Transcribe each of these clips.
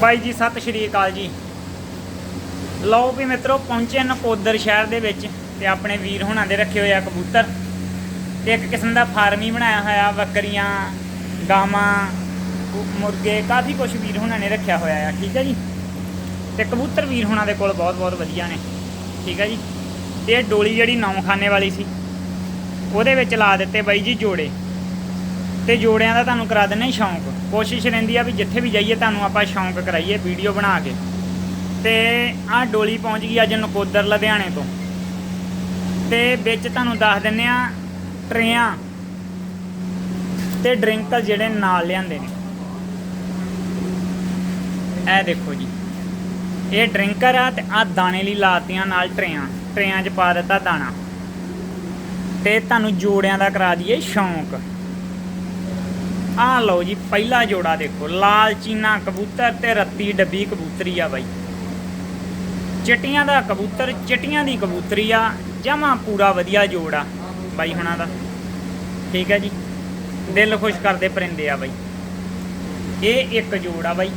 ਬਾਈ ਜੀ, ਸਤਿ ਸ਼੍ਰੀ ਅਕਾਲ ਜੀ। ਲਓ ਵੀ ਮਿੱਤਰੋ, ਪਹੁੰਚੇ ਨਕੋਦਰ ਸ਼ਹਿਰ ਦੇ ਵਿੱਚ ਤੇ ਆਪਣੇ ਵੀਰ ਹੁਣਾਂ ਦੇ ਰੱਖੇ ਹੋਏ ਆ ਕਬੂਤਰ। ਤੇ ਇੱਕ ਕਿਸਮ ਦਾ ਫਾਰਮ ਹੀ ਬਣਾਇਆ ਹੋਇਆ, ਬੱਕਰੀਆਂ, ਗਾਵਾਂ ਮੁਰਗੇ, ਕਾਫੀ ਕੁਝ ਵੀਰ ਹੁਣਾਂ ਨੇ ਰੱਖਿਆ ਹੋਇਆ ਆ, ਠੀਕ ਹੈ ਜੀ? ਤੇ ਕਬੂਤਰ ਵੀਰ ਹੁਣਾਂ ਦੇ ਕੋਲ ਬਹੁਤ ਬਹੁਤ ਵਧੀਆ ਨੇ, ਠੀਕ ਹੈ ਜੀ? ਤੇ ਇਹ ਡੋਲੀ ਜਿਹੜੀ ਨੌਖਾਨੇ ਵਾਲੀ ਸੀ, ਉਹਦੇ ਵਿੱਚ ਲਾ ਦਿੱਤੇ ਬਾਈ ਜੀ ਜੋੜੇ। ਤੇ ਜੋੜਿਆਂ ਦਾ ਤੁਹਾਨੂੰ ਕਰਾ ਦਿੰਨੇ ਸ਼ੌਂਕ। ਕੋਸ਼ਿਸ਼ ਰਹਿੰਦੀ ਆ ਵੀ ਜਿੱਥੇ ਵੀ ਜਾਈਏ ਤੁਹਾਨੂੰ ਆਪਾਂ ਸ਼ੌਂਕ ਕਰਾਈਏ, ਵੀਡੀਓ ਬਣਾ ਕੇ। ਤੇ ਆਹ ਡੋਲੀ ਪਹੁੰਚ ਗਈ ਅੱਜ ਨਕੋਦਰ, ਲੁਧਿਆਣੇ ਤੋਂ। ਤੇ ਵਿੱਚ ਤੁਹਾਨੂੰ ਦੱਸ ਦਿੰਨੇ ਆ ਟਰੇਆਂ ਤੇ ਡਰਿੰਕਲ ਜਿਹੜੇ ਨਾਲ ਲਿਆਂਦੇ ਨੇ। ਇਹ ਦੇਖੋ ਜੀ। ਇਹ ਡਰਿੰਕਰ ਆ ਤੇ ਆ ਦਾਣੇ ਲਈ ਲਾਤੀਆਂ ਨਾਲ ਟਰੇਆਂ। ਟਰੇਆਂ 'ਚ ਪਾ ਦਿੱਤਾ ਦਾਣਾ। ਤੇ ਤੁਹਾਨੂੰ ਜੋੜਿਆਂ ਦਾ ਕਰਾ ਦਈਏ ਸ਼ੌਂਕ। ਆਹ ਲਓ ਜੀ, ਪਹਿਲਾ ਜੋੜਾ ਦੇਖੋ। ਲਾਲ ਚੀਨਾ ਕਬੂਤਰ ਤੇ ਰੱਤੀ ਡੱਬੀ ਕਬੂਤਰੀ ਆ ਬਾਈ। ਚਿੱਟੀਆਂ ਦਾ ਕਬੂਤਰ, ਚਿੱਟੀਆਂ ਦੀ ਕਬੂਤਰੀ ਆ। ਜਮਾ ਪੂਰਾ ਵਧੀਆ ਜੋੜ ਆ ਬਾਈ ਹੁਣਾਂ ਦਾ। ਠੀਕ ਹੈ ਜੀ। ਦਿਲ ਖੁਸ਼ ਕਰਦੇ ਪਰਿੰਦੇ ਆ ਬਾਈ। ਇਹ ਇੱਕ ਜੋੜ ਆ ਬਾਈ।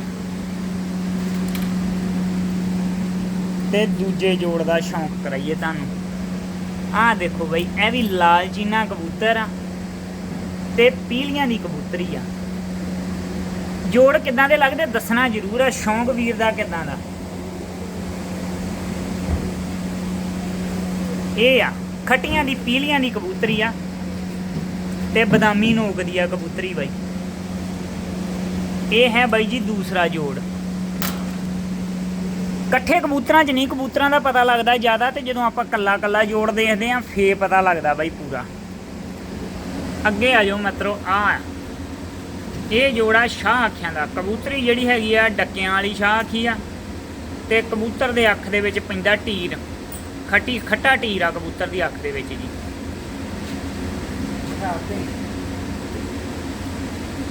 ਤੇ ਦੂਜੇ ਜੋੜ ਦਾ ਸ਼ੌਂਕ ਕਰਾਈਏ ਤੁਹਾਨੂੰ। ਆਹ ਦੇਖੋ ਬਾਈ, ਇਹ ਵੀ ਲਾਲ ਚੀਨਾ ਕਬੂਤਰ ਆ। ਤੇ ਪੀਲੀਆਂ ਦੀ ਕਬੂਤਰੀ ਆ। ਜੋੜ ਕਿਦਾਂ ਦੇ ਲੱਗਦੇ ਦੱਸਣਾ ਜ਼ਰੂਰ ਆ, ਸ਼ੌਂਕ ਵੀਰ ਦਾ ਕਿਦਾਂ ਦਾ? ਇਹ ਆ, ਖਟੀਆਂ ਦੀ, ਪੀਲੀਆਂ ਦੀ ਕਬੂਤਰੀ ਆ ਤੇ ਬਦਾਮੀ ਨੋਕ ਦੀ ਆ ਕਬੂਤਰੀ ਬਾਈ। ਇਹ ਹੈ ਬਾਈ ਜੀ ਦੂਸਰਾ ਜੋੜ। ਇਕੱਠੇ ਕਬੂਤਰਾਂ 'ਚ ਨਹੀਂ, ਕਬੂਤਰਾਂ ਦਾ ਪਤਾ ਲੱਗਦਾ ਜ਼ਿਆਦਾ ਤੇ ਜਦੋਂ ਆਪਾਂ ਕੱਲਾ ਕੱਲਾ ਜੋੜ ਦੇਖਦੇ ਆਂ ਫੇਰ ਪਤਾ ਲੱਗਦਾ ਬਾਈ ਪੂਰਾ। ਅੱਗੇ ਆ ਜਾਓ ਮਿੱਤਰੋ, ਆ ਇਹ ਜੋੜਾ ਸ਼ਾਹ ਅੱਖਾਂ ਦਾ, ਕਬੂਤਰੀ ਜਿਹੜੀ ਹੈਗੀ ਆ, ਡੱਕਿਆਂ ਵਾਲੀ ਸ਼ਾਹ ਅੱਖੀ ਆ, ਤੇ ਕਬੂਤਰ ਦੇ ਅੱਖ ਦੇ ਵਿੱਚ ਪੈਂਦਾ ਟੀਰ। ਖੱਟੀ, ਖੱਟਾ ਟੀਰ ਆ ਕਬੂਤਰ ਦੀ ਅੱਖ ਦੇ ਵਿੱਚ ਜੀ।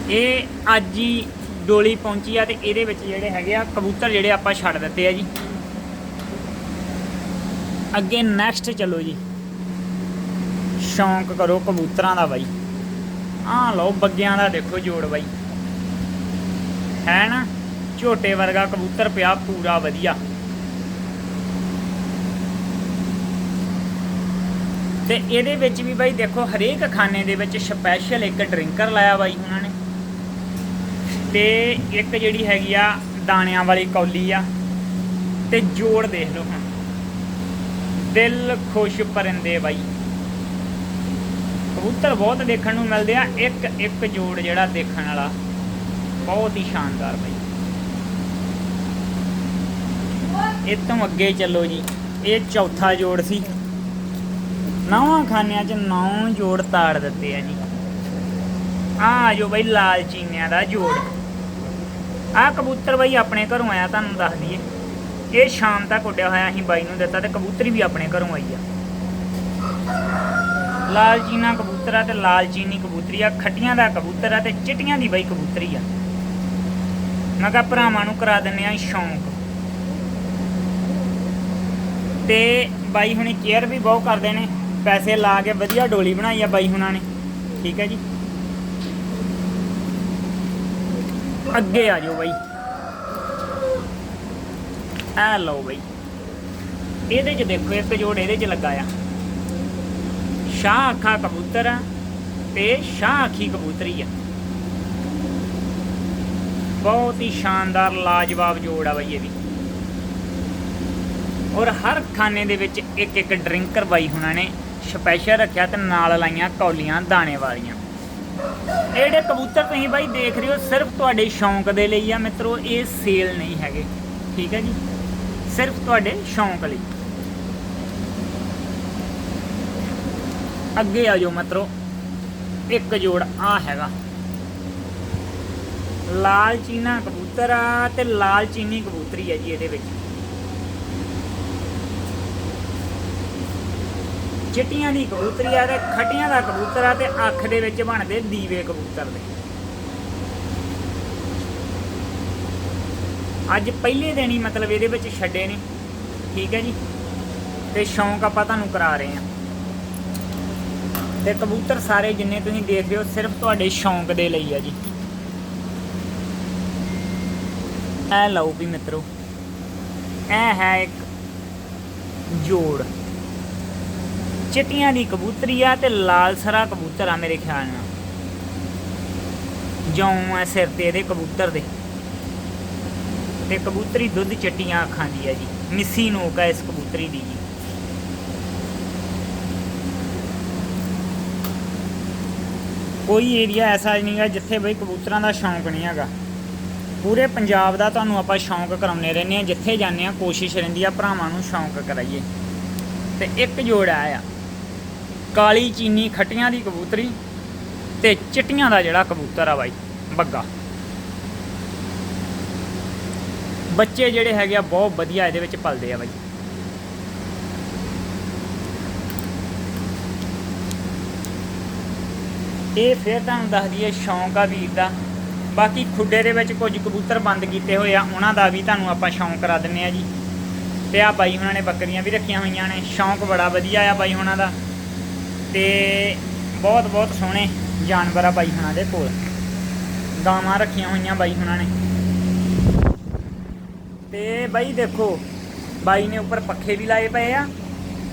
ਇਹ ਅੱਜ ਹੀ ਡੋਲੀ ਪਹੁੰਚੀ ਆ ਤੇ ਇਹਦੇ ਵਿੱਚ ਜਿਹੜੇ ਹੈਗੇ ਆ, ਕਬੂਤਰ ਜਿਹੜੇ ਆਪਾਂ ਛੱਡ ਦਿੱਤੇ ਆ ਜੀ। ਅੱਗੇ ਨੈਕਸਟ ਚਲੋ ਜੀ। ਸ਼ੌਂਕ ਕਰੋ ਕਬੂਤਰਾਂ ਦਾ ਬਾਈ। ਆਹ ਲਓ ਬੱਗਿਆਂ ਦਾ ਦੇਖੋ ਜੋੜ ਬਾਈ। ਹੈ ਨਾ? ਝੋਟੇ ਵਰਗਾ ਕਬੂਤਰ ਪਿਆ, ਪੂਰਾ ਵਧੀਆ। ਤੇ ਇਹਦੇ ਵਿੱਚ ਵੀ ਬਾਈ ਦੇਖੋ, ਹਰੇਕ ਖਾਨੇ ਦੇ ਵਿੱਚ ਸਪੈਸ਼ਲ ਇੱਕ ਡਰਿੰਕਰ ਲਾਇਆ ਬਾਈ ਉਹਨਾਂ ਨੇ। ਤੇ ਇੱਕ ਜਿਹੜੀ ਹੈਗੀ ਆ, ਦਾਣਿਆਂ ਵਾਲੀ ਕੌਲੀ ਆ। ਤੇ ਜੋੜ ਦੇਖ ਲਓ ਹੁਣ। ਦਿਲ ਖੁਸ਼ ਪਰਿੰਦੇ ਬਾਈ। ਕਬੂਤਰ ਬਹੁਤ ਦੇਖਣ ਨੂੰ ਮਿਲਦੇ ਆ। ਇੱਕ ਇੱਕ ਜੋੜ ਜਿਹੜਾ ਦੇਖਣ ਵਾਲਾ ਬਹੁਤ ਹੀ ਸ਼ਾਨਦਾਰ ਬਾਈ। ਇਹ ਤੋਂ ਅੱਗੇ ਚੱਲੋ ਜੀ। ਇਹ ਚੌਥਾ ਜੋੜ ਸੀ। ਨੌਵਾਂ ਖਾਨਿਆਂ 'ਚ ਨੌ ਜੋੜ ਤਾੜ ਦਿੱਤੇ ਆ ਜੀ। ਆ ਜੋ ਬਈ ਲਾਲ ਚੀਨਿਆਂ ਦਾ ਜੋੜ। ਆ ਕਬੂਤਰ ਬਈ ਆਪਣੇ ਘਰੋਂ ਆਇਆ, ਤੁਹਾਨੂੰ ਦੱਸ ਦਈਏ। ਇਹ ਸ਼ਾਮ ਤੱਕ ਉੱਡਿਆ ਹੋਇਆ, ਅਸੀਂ ਬਾਈ ਨੂੰ ਦਿੱਤਾ ਤੇ ਕਬੂਤਰੀ ਵੀ ਆਪਣੇ ਘਰੋਂ ਆਈ ਆ। ਲਾਲ ਚੀਨਾ ਕਬੂਤਰ ਆ ਤੇ ਲਾਲ ਚੀਨੀ ਕਬੂਤਰੀ ਆ, ਖੱਟੀਆਂ ਦਾ ਕਬੂਤਰ ਆ ਤੇ ਚਿੱਟੀਆਂ ਦੀ ਬਈ ਕਬੂਤਰੀ ਆ। ਮੈਂ ਕਿਹਾ ਭਰਾਵਾਂ ਨੂੰ ਕਰਾ ਦਿੰਨੇ ਆ ਸ਼ੌਂਕ। ਤੇ ਬਾਈ ਹੁਣੀ ਕੇਅਰ ਵੀ ਬਹੁਤ ਕਰਦੇ ਨੇ, ਪੈਸੇ ਲਾ ਕੇ ਵਧੀਆ ਡੋਲੀ ਬਣਾਈ ਆ ਬਾਈ ਹੁਣਾਂ ਨੇ, ਠੀਕ ਹੈ ਜੀ। ਅੱਗੇ ਆ ਜਾਓ ਬਾਈ। ਆ ਲਓ ਬਾਈ। ਇਹਦੇ 'ਚ ਦੇਖੋ, ਇੱਕ ਜੋੜ ਇਹਦੇ 'ਚ ਲੱਗਾ ਆ। ਸ਼ਾਹ ਅੱਖਾਂ ਕਬੂਤਰ ਆ ਤੇ ਸ਼ਾਹ ਅੱਖੀ ਕਬੂਤਰੀ ਆ। ਬਹੁਤ ਹੀ ਸ਼ਾਨਦਾਰ ਲਾਜਵਾਬ ਜੋੜ ਆ ਬਾਈ ਇਹ ਵੀ। ਔਰ ਹਰ ਖਾਨੇ ਦੇ ਵਿੱਚ ਇੱਕ ਇੱਕ ਡਰਿੰਕਰ ਬਾਈ ਹੁਣਾਂ ਨੇ ਸਪੈਸ਼ਲ ਰੱਖਿਆ ਤੇ ਨਾਲ ਲਾਈਆਂ ਕੌਲੀਆਂ ਦਾਣੇ ਵਾਲੀਆਂ। ਇਹ ਜਿਹੜੇ ਕਬੂਤਰ ਤੁਸੀਂ ਬਾਈ ਦੇਖ ਰਹੇ ਹੋ, ਸਿਰਫ ਤੁਹਾਡੇ ਸ਼ੌਂਕ ਦੇ ਲਈ ਆ ਮਿੱਤਰੋ, ਇਹ ਸੇਲ ਨਹੀਂ ਹੈਗੇ। ਠੀਕ ਹੈ ਜੀ? ਸਿਰਫ ਤੁਹਾਡੇ ਸ਼ੌਂਕ ਲਈ। ਅੱਗੇ ਆ ਜਾਓ ਮਿੱਤਰੋ। ਇੱਕ ਜੋੜ ਆ ਹੈਗਾ। ਲਾਲ ਚੀਨਾ ਕਬੂਤਰ ਆ ਤੇ ਲਾਲ ਚੀਨੀ ਕਬੂਤਰੀ ਹੈ ਜੀ ਇਹਦੇ ਵਿੱਚ। ਚਿੱਟੀਆਂ ਦੀ ਕਬੂਤਰੀ ਆ ਤੇ ਖੱਟੀਆਂ ਦਾ ਕਬੂਤਰ ਆ ਤੇ ਅੱਖ ਦੇ ਵਿੱਚ ਬਣਦੇ ਦੀਵੇ ਕਬੂਤਰ ਦੇ। ਅੱਜ ਪਹਿਲੇ ਦਿਨ ਹੀ ਮਤਲਬ ਇਹਦੇ ਵਿੱਚ ਛੱਡੇ ਨੇ। ਠੀਕ ਹੈ ਜੀ। ਤੇ ਸ਼ੌਂਕ ਆਪਾਂ ਤੁਹਾਨੂੰ ਕਰਾ ਰਹੇ ਹਾਂ। ਤੇ ਕਬੂਤਰ ਸਾਰੇ ਜਿੰਨੇ ਤੁਸੀਂ ਦੇਖਦੇ ਹੋ ਸਿਰਫ ਤੁਹਾਡੇ ਸ਼ੌਂਕ ਦੇ ਲਈ ਆ ਜੀ। ਐ ਲਓ ਵੀ ਮਿੱਤਰੋ, ਐ ਹੈ ਇੱਕ ਜੋੜ। ਚਿੱਟੀਆਂ ਦੀ ਕਬੂਤਰੀ ਆ ਤੇ ਲਾਲ ਸਰਾ ਕਬੂਤਰ ਆ ਮੇਰੇ ਖਿਆਲ ਨਾਲ। ਜੌਂ ਆ ਸਿਰ ਤੇ ਇਹਦੇ ਕਬੂਤਰ ਦੇ। ਤੇ ਕਬੂਤਰੀ ਦੁੱਧ ਚਿੱਟੀਆਂ ਅੱਖਾਂ ਦੀ ਆ ਜੀ। ਮਿੱਸੀ ਨੋਕ ਆ ਇਸ ਕਬੂਤਰੀ ਦੀ ਜੀ। ਕੋਈ ਏਰੀਆ ਐਸਾ ਨਹੀਂ ਹੈਗਾ ਜਿੱਥੇ ਬਈ ਕਬੂਤਰਾਂ ਦਾ ਸ਼ੌਂਕ ਨਹੀਂ ਹੈਗਾ। ਪੂਰੇ ਪੰਜਾਬ ਦਾ ਤੁਹਾਨੂੰ ਆਪਾਂ ਸ਼ੌਂਕ ਕਰਾਉਨੇ ਰਹਿੰਦੇ ਆ ਜਿੱਥੇ ਜਾਂਦੇ ਆ ਕੋਸ਼ਿਸ਼ ਰਹਿੰਦੀ ਆ ਭਰਾਵਾਂ ਨੂੰ ਸ਼ੌਂਕ ਕਰਾਈਏ। ਤੇ ਇੱਕ ਜੋੜ ਆ ਕਾਲੀ ਚੀਨੀ ਖੱਟੀਆਂ ਦੀ ਕਬੂਤਰੀ ਤੇ ਚਿੱਟੀਆਂ ਦਾ ਜਿਹੜਾ ਕਬੂਤਰ ਆ ਬਾਈ, ਬੱਗਾ। ਬੱਚੇ ਜਿਹੜੇ ਹੈਗੇ ਆ, ਬਹੁਤ ਵਧੀਆ ਇਹਦੇ ਵਿੱਚ ਪਲਦੇ ਆ ਬਾਈ। ਇਹ ਫਿਰ ਤੁਹਾਨੂੰ ਦੱਸ ਦਈਏ ਸ਼ੌਂਕ ਆ ਵੀਰ ਦਾ। ਬਾਕੀ ਖੁੱਡੇ ਦੇ ਵਿੱਚ ਕੁਝ ਕਬੂਤਰ ਬੰਦ ਕੀਤੇ ਹੋਏ ਆ, ਉਹਨਾਂ ਦਾ ਵੀ ਤੁਹਾਨੂੰ ਆਪਾਂ ਸ਼ੌਂਕ ਕਰਾ ਦਿੰਨੇ ਆ ਜੀ। ਤੇ ਆ ਬਾਈ ਉਹਨਾਂ ਨੇ ਬੱਕਰੀਆਂ ਵੀ ਰੱਖੀਆਂ ਹੋਈਆਂ ਨੇ, ਸ਼ੌਂਕ ਬੜਾ ਵਧੀਆ ਆ ਬਾਈ ਉਹਨਾਂ ਦਾ। ਤੇ ਬਹੁਤ ਬਹੁਤ ਸੋਹਣੇ ਜਾਨਵਰ ਆ ਬਾਈ ਹੁਣਾਂ ਦੇ ਕੋਲ। ਗਾਵਾਂ ਰੱਖੀਆਂ ਹੋਈਆਂ ਬਾਈ ਹੁਣਾਂ ਨੇ। ਤੇ ਬਾਈ ਦੇਖੋ, ਬਾਈ ਨੇ ਉੱਪਰ ਪੱਖੇ ਵੀ ਲਾਏ ਪਏ ਆ,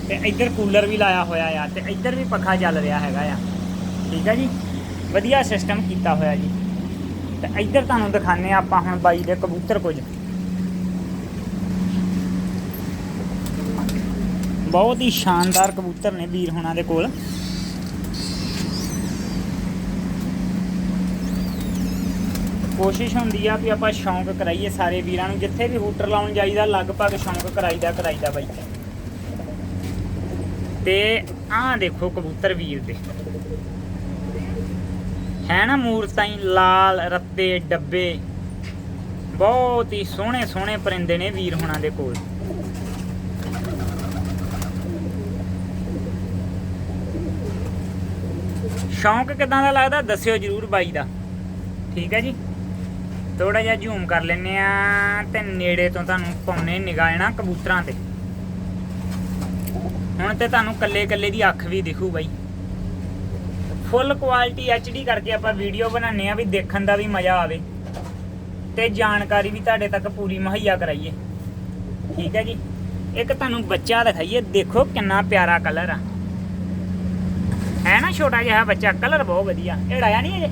ਤੇ ਇੱਧਰ ਕੂਲਰ ਵੀ ਲਾਇਆ ਹੋਇਆ ਆ, ਤੇ ਇੱਧਰ ਵੀ ਪੱਖਾ ਚੱਲ ਰਿਹਾ ਹੈਗਾ ਆ। ਠੀਕ ਆ ਜੀ? ਵਧੀਆ ਸਿਸਟਮ ਕੀਤਾ ਹੋਇਆ ਜੀ। ਤੇ ਇੱਧਰ ਤੁਹਾਨੂੰ ਦਿਖਾਣੇ ਆਪਾਂ ਹੁਣ ਬਾਈ ਦੇ ਕਬੂਤਰ ਕੁਝ। ਬਹੁਤ ਹੀ ਸ਼ਾਨਦਾਰ ਕਬੂਤਰ ਨੇ ਵੀਰ ਹੁਣਾਂ ਦੇ ਕੋਲ। ਕੋਸ਼ਿਸ਼ ਹੁੰਦੀ ਆ ਵੀ ਆਪਾਂ ਸ਼ੌਂਕ ਕਰਾਈਏ ਸਾਰੇ ਵੀਰਾਂ ਨੂੰ। ਜਿੱਥੇ ਵੀ ਹੂਟਰ ਲਾਉਣ ਜਾਈਦਾ, ਲਗਭਗ ਸ਼ੌਂਕ ਕਰਾਈਦਾ ਕਰਾਈਦਾ ਬਾਈ। ਤੇ ਆਹ ਦੇਖੋ ਕਬੂਤਰ ਵੀਰ ਦੇ। ਹੈ ਨਾ ਮੂਰਤਾਂ ਹੀ ਲਾਲ ਰੱਤੇ, ਡੱਬੇ। ਬਹੁਤ ਹੀ ਸੋਹਣੇ ਸੋਹਣੇ ਪਰਿੰਦੇ ਨੇ ਵੀਰ ਹੁਣਾਂ ਦੇ ਕੋਲ। ਸ਼ੌਂਕ ਕਿਦਾਂ ਦਾ ਲੱਗਦਾ? ਦੱਸਿਓ ਜਰੂਰ ਬਾਈ ਦਾ। ਠੀਕ ਹੈ ਜੀ? ਥੋੜਾ ਜਿਹਾ ਜ਼ੂਮ ਕਰ ਲੈਨੇ ਆ ਤੇ ਨੇੜੇ ਤੋਂ ਤੁਹਾਨੂੰ ਪਾਉਨੇ ਨਿਗਾਹ ਨਾ ਕਬੂਤਰਾਂ ਤੇ। ਹੁਣ ਤੇ ਤੁਹਾਨੂੰ ਕੱਲੇ ਕੱਲੇ ਦੀ ਅੱਖ ਵੀ ਦਿਖੂ ਬਾਈ। ਫੁੱਲ ਕੁਆਲਿਟੀ ਐਚਡੀ ਕਰਕੇ ਆਪਾਂ ਵੀਡੀਓ ਬਣਾਉਂਦੇ ਆ ਵੀ ਦੇਖਣ ਦਾ ਵੀ ਮਜ਼ਾ ਆਵੇ। ਤੇ ਜਾਣਕਾਰੀ ਵੀ ਤੁਹਾਡੇ ਤੱਕ ਪੂਰੀ ਮੁਹੱਈਆ ਕਰਾਈਏ। ਠੀਕ ਹੈ ਜੀ? ਇੱਕ ਤੁਹਾਨੂੰ ਬੱਚਾ ਦਿਖਾਈਏ। ਦੇਖੋ ਕਿੰਨਾ ਪਿਆਰਾ ਕਲਰ ਆ। ਹੈ ਨਾ ਛੋਟਾ ਜਿਹਾ ਬੱਚਾ? ਕਲਰ ਬਹੁਤ ਵਧੀਆ। ਇਹ ਡਾਇਆ ਨਹੀਂ ਅਜੇ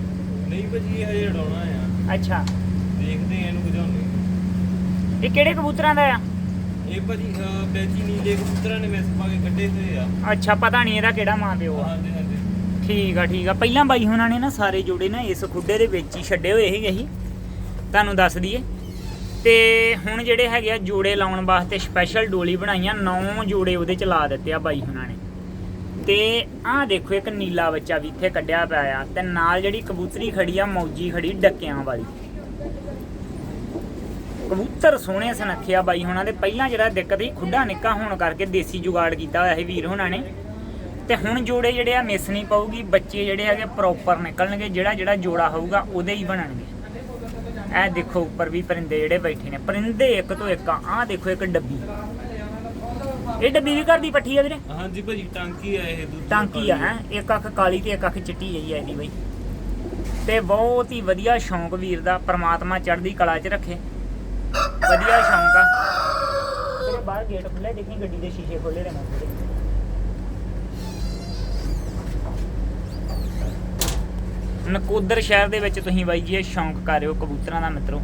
ਨਹੀਂ ਭਾਜੀ ਇਹ ਹਜੇ ਉਡਾਉਣਾ ਆ। ਅੱਛਾ। ਦੇਖਦੇ ਆ ਇਹਨੂੰ ਵਧਾਉਣੇ ਇਹ ਕਿਹੜੇ ਕਬੂਤਰਾਂ ਦਾ ਆ? ਇਹ ਭਾਜੀ ਬੈਜੀ ਨੀਲੇ ਕਬੂਤਰਾਂ ਨੇ ਮਿਸ ਪਾ ਕੇ ਕੱਢੇ ਹੋਏ ਆ। ਅੱਛਾ ਪਤਾ ਨਹੀਂ ਇਹਦਾ ਕਿਹੜਾ ਮਾਂ ਪਿਓ ਆ। ਹਾਂਜੀ। ਠੀਕ ਆ ਠੀਕ ਆ। ਪਹਿਲਾਂ ਬਾਈ ਹੁਣਾਂ ਨੇ ਨਾ ਸਾਰੇ ਜੋੜੇ ਨਾ ਇਸ ਖੁੱਡੇ ਦੇ ਵਿੱਚ ਹੀ ਛੱਡੇ ਹੋਏ ਸੀਗੇ ਹੀ ਤੁਹਾਨੂੰ ਦੱਸ ਦਈਏ। ਤੇ ਹੁਣ ਜਿਹੜੇ ਹੈਗੇ ਆ ਜੋੜੇ ਲਾਉਣ ਵਾਸਤੇ ਸਪੈਸ਼ਲ ਡੋਲੀ ਬਣਾਈਆਂ, ਨੌ ਜੋੜੇ ਉਹਦੇ ਚ ਲਾ ਦਿੱਤੇ ਆ ਬਾਈ ਹੁਣਾਂ ਨੇ। ਤੇ ਆਹ ਦੇਖੋ, ਇੱਕ ਨੀਲਾ ਬੱਚਾ ਵੀ ਇੱਥੇ ਕੱਢਿਆ ਪਿਆ ਆ ਤੇ ਨਾਲ ਜਿਹੜੀ ਕਬੂਤਰੀ ਖੜੀ ਆ, ਮੌਜੀ ਖੜੀ ਡੱਕਿਆਂ ਵਾਲੀ। ਕਬੂਤਰ ਸੋਹਣੇ ਸੁਨੱਖਿਆ ਬਾਈ ਹੁਣਾਂ ਦੇ। ਪਹਿਲਾਂ ਜਿਹੜਾ ਦਿੱਕਤ ਸੀ, ਖੁੱਡਾ ਨਿੱਕਾ ਹੋਣ ਕਰਕੇ ਦੇਸੀ ਜੁਗਾੜ ਕੀਤਾ ਹੋਇਆ ਸੀ ਵੀਰ ਹੁਣਾਂ ਨੇ। ਤੇ ਹੁਣ ਜੋੜੇ ਜਿਹੜੇ ਆ ਮਿਸ ਨਹੀਂ ਪਾਉਗੀ ਬੱਚੇ ਜਿਹੜੇ ਹੈਗੇ ਪ੍ਰੋਪਰ ਨਿਕਲਣਗੇ ਜਿਹੜਾ ਜਿਹੜਾ ਜੋੜਾ ਹੋਊਗਾ ਉਹਦੇ ਹੀ ਬਣਨਗੇ। ਇਹ ਦੇਖੋ ਉੱਪਰ ਵੀ ਪਰਿੰਦੇ ਜਿਹੜੇ ਬੈਠੇ ਨੇ। ਪਰਿੰਦੇ ਇੱਕ ਤੋਂ ਇੱਕ ਆ ਆਹ ਦੇਖੋ ਇੱਕ ਡੱਬੀ। ਇਹ ਡੱਬੀ ਵੀ ਘਰ ਦੀ ਪੱਠੀ ਆ ਵੀਰੇ? ਹਾਂਜੀ ਭਾਜੀ ਟਾਂਕੀ ਆ ਇਹ ਦੁੱਧ ਟਾਂਕੀ ਆ ਹੈ? ਇੱਕ ਅੱਖ ਕਾਲੀ ਤੇ ਇੱਕ ਅੱਖ ਚਿੱਟੀ ਜਿਹੀ ਆ ਇਹਦੀ ਬਈ। ਤੇ ਬਹੁਤ ਹੀ ਵਧੀਆ ਸ਼ੌਂਕ ਵੀਰ ਦਾ ਪ੍ਰਮਾਤਮਾ ਚੜ੍ਹਦੀ ਕਲਾ 'ਚ ਰੱਖੇ। ਵਧੀਆ ਸ਼ੌਂਕ ਆ। ਤੇਰੇ ਬਾਹਰ ਗੇਟ ਖੁੱਲੇ ਦੇਖੀ ਗੱਡੀ ਦੇ ਸ਼ੀਸ਼ੇ ਖੋਲੇ ਰਹੇ ਨਕੋਦਰ ਸ਼ਹਿਰ ਦੇ ਵਿੱਚ ਤੁਸੀਂ ਬਾਈ ਜੀ ਇਹ ਸ਼ੌਂਕ ਕਰ ਰਹੇ ਹੋ ਕਬੂਤਰਾਂ ਦਾ ਮਿੱਤਰੋ।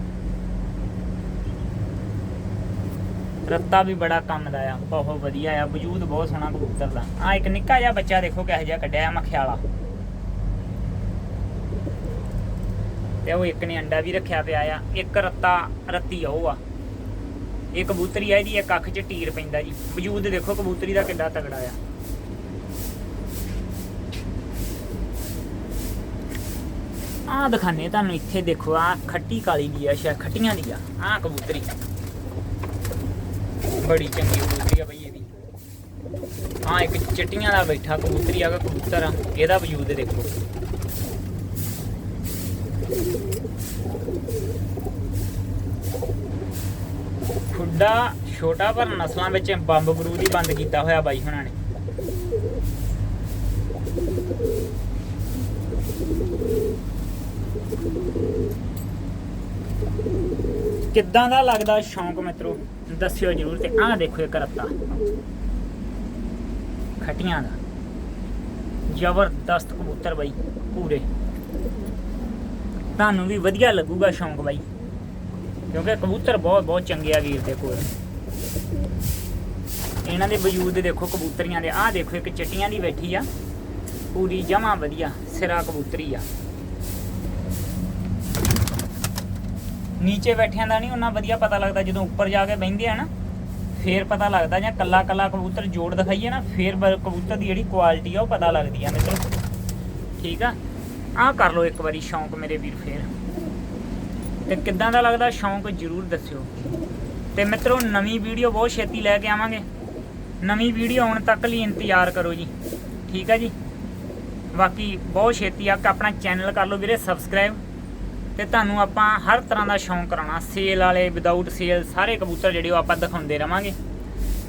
ਰੱਤਾ ਵੀ ਬੜਾ ਕੰਮ ਦਾ ਆ, ਬਹੁਤ ਵਧੀਆ ਆ, ਵਜੂਦ ਬਹੁਤ ਸੋਹਣਾ ਕਬੂਤਰ ਦਾ। ਆ ਇੱਕ ਨਿੱਕਾ ਜਿਹਾ ਬੱਚਾ ਦੇਖੋ ਕਿਹੋ ਜਿਹਾ ਕੱਢਿਆ ਮਖਿਆਲਾ ਤੇ ਉਹ ਇੱਕ ਨੇ ਅੰਡਾ ਵੀ ਰੱਖਿਆ ਪਿਆ ਆ, ਇੱਕ ਰੱਤਾ, ਰੱਤੀ ਆ ਉਹ ਆ। ਇਹ ਕਬੂਤਰੀ ਆ ਇਹਦੀ, ਇੱਕ ਅੱਖ 'ਚ ਟੀਰ ਪੈਂਦਾ ਜੀ। ਵਜੂਦ ਦੇਖੋ ਕਬੂਤਰੀ ਦਾ ਕਿੱਡਾ ਤਗੜਾ ਆ। ਆਹ ਦਿਖਾਣੇ ਤੁਹਾਨੂੰ, ਇੱਥੇ ਦੇਖੋ ਆ ਖੱਟੀ ਕਾਲੀ ਦੀ ਆ, ਸ਼ਾਇਦ ਖੱਟੀਆਂ ਦੀ ਆ। ਆ ਕਬੂਤਰੀ। ਬੜੀ ਚੰਗੀ ਕਬੂਤਰੀ ਆ ਬਈ ਇਹ ਆ ਇੱਕ ਚਿੱਟੀਆਂ ਦਾ ਬੈਠਾ ਕਬੂਤਰੀ ਆ ਕਬੂਤਰ ਆ। ਇਹਦਾ ਵਜੂਦ ਦੇਖੋ। ਖੁੱਡਾ ਛੋਟਾ ਪਰ ਨਸਲਾਂ ਵਿੱਚ ਬੰਬ ਬਰੂ ਹੀ ਬੰਦ ਕੀਤਾ ਹੋਇਆ ਬਾਈ ਹੁਣਾਂ ਨੇ। ਕਿੱਦਾਂ ਦਾ ਲੱਗਦਾ ਸ਼ੌਂਕ ਮਿੱਤਰੋ? ਦੱਸਿਓ ਜਰੂਰ ਤੇ ਆਹ ਦੇਖੋ ਇੱਕ ਰੱਤਾ। ਖਟੀਆਂ ਦਾ। ਜ਼ਬਰਦਸਤ ਕਬੂਤਰ ਬਾਈ ਪੂਰੇ ਤੁਹਾਨੂੰ ਵੀ ਵਧੀਆ ਲੱਗੂਗਾ ਸ਼ੌਂਕ ਬਾਈ, ਕਿਉਂਕਿ ਕਬੂਤਰ ਬਹੁਤ ਬਹੁਤ ਚੰਗੇ ਆ ਵੀਰ ਦੇ ਕੋਲ। ਇਹਨਾਂ ਦੇ ਵਜੂਦ ਦੇਖੋ ਕਬੂਤਰੀਆਂ ਦੇ। ਆਹ ਦੇਖੋ ਇੱਕ ਚਿੱਟੀਆਂ ਦੀ ਬੈਠੀ ਆ। ਪੂਰੀ ਜਮਾ ਵਧੀਆ, ਸਿਰਾ ਕਬੂਤਰੀ ਆ। ਨੀਚੇ ਬੈਠਿਆਂ ਦਾ ਨਹੀਂ, ਉਹਨਾਂ ਵਧੀਆ ਪਤਾ ਲੱਗਦਾ। ਜਦੋਂ ਉੱਪਰ ਜਾ ਕੇ ਬਹਿੰਦੇ ਆ ਨਾ, ਫੇਰ ਪਤਾ ਲੱਗਦਾ ਜਾਂ ਕੱਲਾ ਕੱਲਾ ਕਬੂਤਰ ਜੋੜ ਦਿਖਾਈਏ ਨਾ, ਫੇਰ ਕਬੂਤਰ ਦੀ ਜਿਹੜੀ ਕੁਆਲਿਟੀ ਆ, ਉਹ ਪਤਾ ਲੱਗਦੀ ਆ ਮਿੱਤਰੋ। ਠੀਕ ਆ? ਆਹ ਕਰ ਲਓ ਇੱਕ ਵਾਰੀ ਸ਼ੌਂਕ ਮੇਰੇ ਵੀਰ ਫੇਰ। ਤੇ ਕਿੱਦਾਂ ਦਾ ਲੱਗਦਾ ਸ਼ੌਂਕ ਜਰੂਰ ਦੱਸਿਓ। ਤੇ ਮਿੱਤਰੋ, ਨਵੀਂ ਵੀਡੀਓ ਬਹੁਤ ਛੇਤੀ ਲੈ ਕੇ ਆਵਾਂਗੇ। ਨਵੀਂ ਵੀਡੀਓ ਆਉਣ ਤੱਕ ਲਈ ਇੰਤਜ਼ਾਰ ਕਰੋ ਜੀ। ਠੀਕ ਆ ਜੀ? ਬਾਕੀ ਬਹੁਤ ਛੇਤੀ ਆ, ਆਪਣਾ ਚੈਨਲ ਕਰ ਲਓ ਵੀਰੇ ਸਬਸਕ੍ਰਾਈਬ ਤੇ ਤੁਹਾਨੂੰ ਆਪਾਂ ਹਰ ਤਰ੍ਹਾਂ ਦਾ ਸ਼ੌਂਕ ਕਰਾਉਣਾ। ਸੇਲ ਵਾਲੇ ਵਿਦਆਊਟ ਸੇਲ ਸਾਰੇ ਕਬੂਤਰ ਜਿਹੜੇ ਉਹ ਆਪਾਂ ਦਿਖਾਉਂਦੇ ਰਵਾਂਗੇ।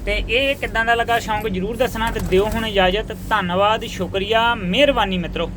ਤੇ ਇਹ ਕਿੱਦਾਂ ਦਾ ਲੱਗਾ ਸ਼ੌਂਕ ਜਰੂਰ ਦੱਸਣਾ ਤੇ ਦਿਓ ਹੁਣ ਇਜਾਜ਼ਤ। ਧੰਨਵਾਦ, ਸ਼ੁਕਰੀਆ, ਮਿਹਰਬਾਨੀ ਮਿੱਤਰੋ।